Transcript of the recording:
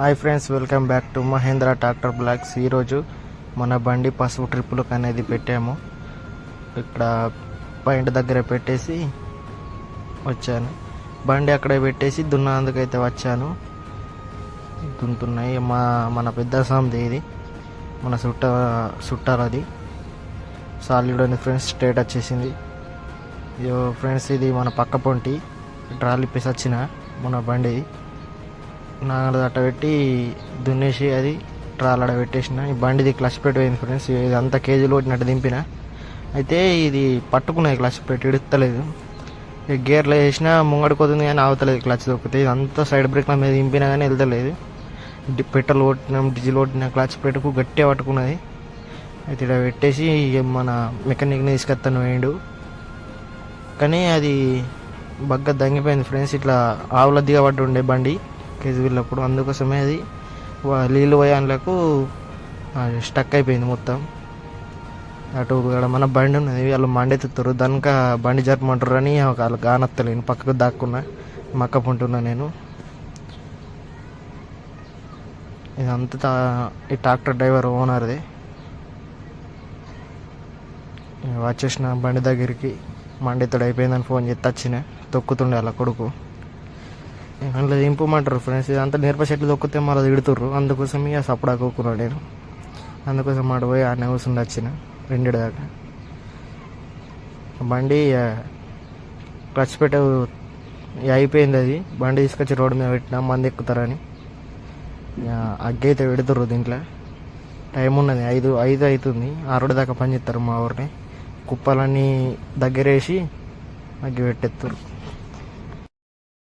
Hi friends welcome back to Mahindra tractor blogs ఈరోజు మన బండి పసుపు ట్రిప్పులకు అనేది పెట్టాము. ఇక్కడ పాయింట్ దగ్గర పెట్టేసి వచ్చాను. బండి అక్కడే పెట్టేసి దున్నందుకైతే వచ్చాను. దున్నుతున్నాయి మా మన పెద్ద సాంది ఇది. మన చుట్ట చుట్టారు అది. సాలిడ్ అని ఫ్రెండ్స్ స్టేట్ వచ్చేసింది. ఫ్రెండ్స్ ఇది మన పక్క పొంటి. ట్రాలీ పీస్ వచ్చిన మన బండి. నాగల అట్ట పెట్టి దున్నేసి అది ట్రాల్ పెట్టేసిన. ఈ బండిది క్లచ్ పెట్టి పోయింది ఫ్రెండ్స్. ఇది అంతా కేజీలు కొట్టినట్టు దింపిన. అయితే ఇది పట్టుకున్నది క్లచ్ పెట్టి ఇడుస్తలేదు గేర్లో వేసినా ముంగడుకోతుంది కానీ ఆగుతలేదు క్లచ్ దొరికితే ఇది అంతా సైడ్ బ్రేక్ల మీద దింపినా కానీ వెళ్తలేదు. పెట్రోల్ కొట్టినాం డీజిల్ కొట్టిన క్లచ్ పెట్టుకు గట్టిగా పట్టుకున్నది. అయితే ఇక్కడ పెట్టేసి ఇక మన మెకానిక్ని తీసుకొస్తాను వేయండు కానీ అది బగ్గ దంగిపోయింది ఫ్రెండ్స్. ఇట్లా ఆవుల దిగబడి ఉండే బండి. కేజీ వెళ్ళినప్పుడు అందుకోసమే అది నీళ్ళు పోయాలకు స్టక్ అయిపోయింది మొత్తం. అటు ఇక్కడ మన బండి ఉన్నది వాళ్ళు మండెత్తుతారు. దానిక బండి జరపమంటారు అని వాళ్ళు కానత్తలేను పక్కకు దాక్కున్నా మక్కపుంటున్నా నేను. ఇదంతా ఈ ట్రాక్టర్ డ్రైవర్ ఓనర్ది. వచ్చేసిన బండి దగ్గరికి మండితోడు అయిపోయిందని ఫోన్ చేస్తే వచ్చిన. తొక్కుతుండే అలా కొడుకు. అందులో దింపమంటారు ఫ్రెండ్స్ ఇదంతా నేర్ప చెట్లు దొక్కితే మళ్ళీ తిడుతుర్రు. అందుకోసం ఇక సప్పుడు కూకున్నాడు నేను. అందుకోసం మాట పోయి ఆడనే ఉండి వచ్చిన. రెండిటి దాకా. బండి క్లచ్ పెట్ట అయిపోయింది అది. బండి తీసుకొచ్చి రోడ్డు మీద పెట్టినా మంది ఎక్కుతారని. ఇక అగ్గి అయితే పెడుతుర్రు దీంట్లో. టైం ఉన్నది. ఐదు ఐదు అవుతుంది. ఆరుడు దాకా పని చేస్తారు మా ఊరిని. కుప్పలన్నీ దగ్గరేసి అగ్గి పెట్టేస్తారు